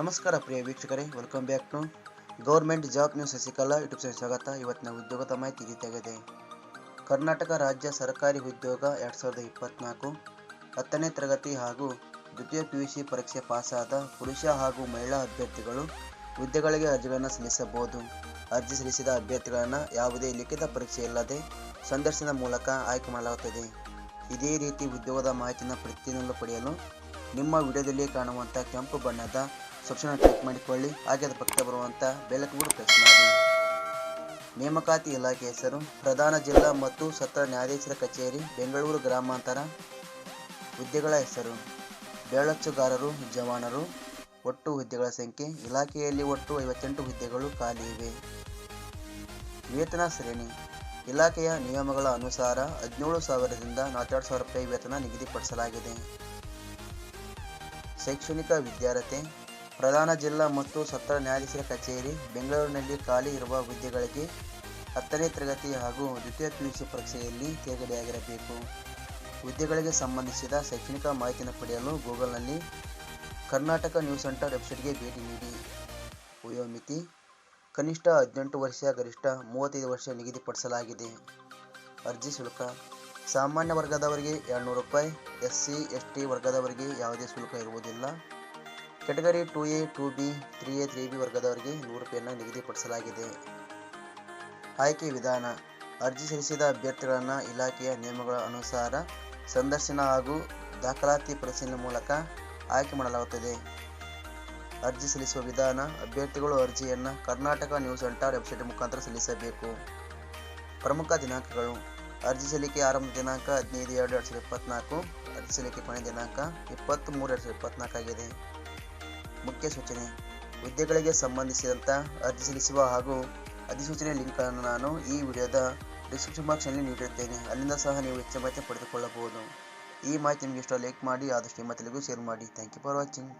ನಮಸ್ಕಾರ ಪ್ರಿಯ ವೀಕ್ಷಕರೇ welcome back to government job news Shashikala YouTube ಸ್ವಾಗತ. ಇವತ್ತಿನ ಉದ್ಯೋಗದ ಮಾಹಿತಿ ರೀತಿಯಾಗಿದೆ ಕರ್ನಾಟಕ ರಾಜ್ಯ ಸರ್ಕಾರಿ ಉದ್ಯೋಗ ಎರಡು ಸಾವಿರದ ಇಪ್ಪತ್ತ್ನಾಲ್ಕು ಹತ್ತನೇ ತರಗತಿ ಹಾಗೂ ದ್ವಿತೀಯ ಪಿ ಯು ಸಿ ಪರೀಕ್ಷೆ ಪಾಸಾದ ಪುರುಷ ಹಾಗೂ ಮಹಿಳಾ ಅಭ್ಯರ್ಥಿಗಳು ಹುದ್ದೆಗಳಿಗೆ ಅರ್ಜಿಗಳನ್ನು ಸಲ್ಲಿಸಬಹುದು. ಅರ್ಜಿ ಸಲ್ಲಿಸಿದ ಅಭ್ಯರ್ಥಿಗಳನ್ನು ಯಾವುದೇ ಲಿಖಿತ ಪರೀಕ್ಷೆ ಇಲ್ಲದೆ ಸಂದರ್ಶನದ ಮೂಲಕ ಆಯ್ಕೆ ಮಾಡಲಾಗುತ್ತದೆ. ಇದೇ ರೀತಿ ಉದ್ಯೋಗದ ಮಾಹಿತಿಯನ್ನು ಪ್ರತಿಯೊಂದು ಪಡೆಯಲು ನಿಮ್ಮ ವಿಡಿಯೋದಲ್ಲಿ ಕಾಣುವಂಥ ಕೆಂಪು ಬಣ್ಣದ ಸಬ್ಸ್ಕ್ರೈಬ್ ಕ್ಲಿಕ್ ಮಾಡಿಕೊಳ್ಳಿ. ಹಾಗೆ ಅದರ ಪಕ್ಕ ಬರುವಂಥ ಬೆಳಕು ಕೂಡ ಪ್ರೆಸ್ ಮಾಡಿ. ನೇಮಕಾತಿ ಇಲಾಖೆ ಹೆಸರು ಪ್ರಧಾನ ಜಿಲ್ಲಾ ಮತ್ತು ಸತ್ರ ನ್ಯಾಯಾಧೀಶರ ಕಚೇರಿ, ಬೆಂಗಳೂರು ಗ್ರಾಮಾಂತರ. ಹುದ್ದೆಗಳ ಹೆಸರು ಬೆಳಚ್ಚುಗಾರರು ಜವಾನರು. ಒಟ್ಟು ಹುದ್ದೆಗಳ ಸಂಖ್ಯೆ ಇಲಾಖೆಯಲ್ಲಿ ಒಟ್ಟು ಐವತ್ತೆಂಟು ಹುದ್ದೆಗಳು ಖಾಲಿ ಇವೆ. ವೇತನ ಶ್ರೇಣಿ ಇಲಾಖೆಯ ನಿಯಮಗಳ ಅನುಸಾರ ಹದಿನೇಳು ಸಾವಿರದಿಂದ ನಲವತ್ತೆರಡು ಸಾವಿರ ರೂಪಾಯಿ ವೇತನ ನಿಗದಿಪಡಿಸಲಾಗಿದೆ. ಶೈಕ್ಷಣಿಕ ವಿದ್ಯಾರ್ಹತೆ, ಪ್ರಧಾನ ಜಿಲ್ಲಾ ಮತ್ತು ಸತ್ರ ನ್ಯಾಯಾಧೀಶರ ಕಚೇರಿ, ಬೆಂಗಳೂರಿನಲ್ಲಿ ಖಾಲಿ ಇರುವ ಹುದ್ದೆಗಳಿಗೆ ಹತ್ತನೇ ತರಗತಿ ಹಾಗೂ ದ್ವಿತೀಯ ಪಿಯುಸಿ ಪರೀಕ್ಷೆಯಲ್ಲಿ ತೇರ್ಗಡೆಯಾಗಿರಬೇಕು ಹುದ್ದೆಗಳಿಗೆ ಸಂಬಂಧಿಸಿದ ಶೈಕ್ಷಣಿಕ ಮಾಹಿತಿಯನ್ನು ಪಡೆಯಲು ಗೂಗಲ್ನಲ್ಲಿ ಕರ್ನಾಟಕ ನ್ಯೂಸ್ ಸೆಂಟರ್ ವೆಬ್ಸೈಟ್ಗೆ ಭೇಟಿ ನೀಡಿ. ವಯೋಮಿತಿ ಕನಿಷ್ಠ ಹದಿನೆಂಟು ವರ್ಷ ಗರಿಷ್ಠ ಮೂವತ್ತೈದು ವರ್ಷ ನಿಗದಿಪಡಿಸಲಾಗಿದೆ. ಅರ್ಜಿ ಶುಲ್ಕ ಸಾಮಾನ್ಯ ವರ್ಗದವರಿಗೆ ಎರಡುನೂರು ರೂಪಾಯಿ ಎಸ್ ಸಿ ಎಸ್ ಟಿ ವರ್ಗದವರಿಗೆ ಯಾವುದೇ ಶುಲ್ಕ ಇರುವುದಿಲ್ಲ. Category two A, two B, three A, three B ವರ್ಗದವರಿಗೆ ನೂರು ರೂಪಾಯಿಯನ್ನು ನಿಗದಿಪಡಿಸಲಾಗಿದೆ. ಆಯ್ಕೆ ವಿಧಾನ. ಅರ್ಜಿ ಸಲ್ಲಿಸಿದ ಅಭ್ಯರ್ಥಿಗಳನ್ನು ಇಲಾಖೆಯ ನಿಯಮಗಳ ಅನುಸಾರ ಸಂದರ್ಶನ ಹಾಗೂ ದಾಖಲಾತಿ ಪರಿಶೀಲನೆ ಮೂಲಕ ಆಯ್ಕೆ ಮಾಡಲಾಗುತ್ತದೆ. ಅರ್ಜಿ ಸಲ್ಲಿಸುವ ವಿಧಾನ. ಅಭ್ಯರ್ಥಿಗಳು ಅರ್ಜಿಯನ್ನು ಕರ್ನಾಟಕ ನ್ಯೂಸ್ ಸೆಂಟರ್ ವೆಬ್ಸೈಟ್ ಮುಖಾಂತರ ಸಲ್ಲಿಸಬೇಕು. ಪ್ರಮುಖ ದಿನಾಂಕಗಳು. ಅರ್ಜಿ ಸಲ್ಲಿಕೆ ಆರಂಭ ದಿನಾಂಕ ಹದಿನೈದು ಎರಡು ಎರಡು ಸಾವಿರದ ಇಪ್ಪತ್ತ್ನಾಲ್ಕು ಅರ್ಜಿ ಸಲ್ಲಿಕೆ ಕೊನೆಯ ದಿನಾಂಕ ಇಪ್ಪತ್ತ್ಮೂರು ಎರಡು ಸಾವಿರದ ಇಪ್ಪತ್ತ್ನಾಲ್ಕಾಗಿದೆ ಮುಖ್ಯ ಸೂಚನೆ. ಹುದ್ದೆಗಳಿಗೆ ಸಂಬಂಧಿಸಿದಂಥ ಅರ್ಜಿ ಸಲ್ಲಿಸುವ ಹಾಗೂ ಅಧಿಸೂಚನೆ ಲಿಂಕನ್ನು ನಾನು ಈ ವಿಡಿಯೋದ ಡಿಸ್ಕ್ರಿಪ್ಷನ್ ಬಾಕ್ಸ್ನಲ್ಲಿ ನೀಡಿರುತ್ತೇನೆ. ಅಲ್ಲಿಂದ ಸಹ ನೀವು ಹೆಚ್ಚಿನ ಮಾಹಿತಿ ಪಡೆದುಕೊಳ್ಳಬಹುದು. ಈ ಮಾಹಿತಿ ನಿಮಗೆ ಇಷ್ಟ ಲೈಕ್ ಮಾಡಿ, ಆದಷ್ಟು ನಿಮ್ಮ ಶೇರ್ ಮಾಡಿ. Thank you for watching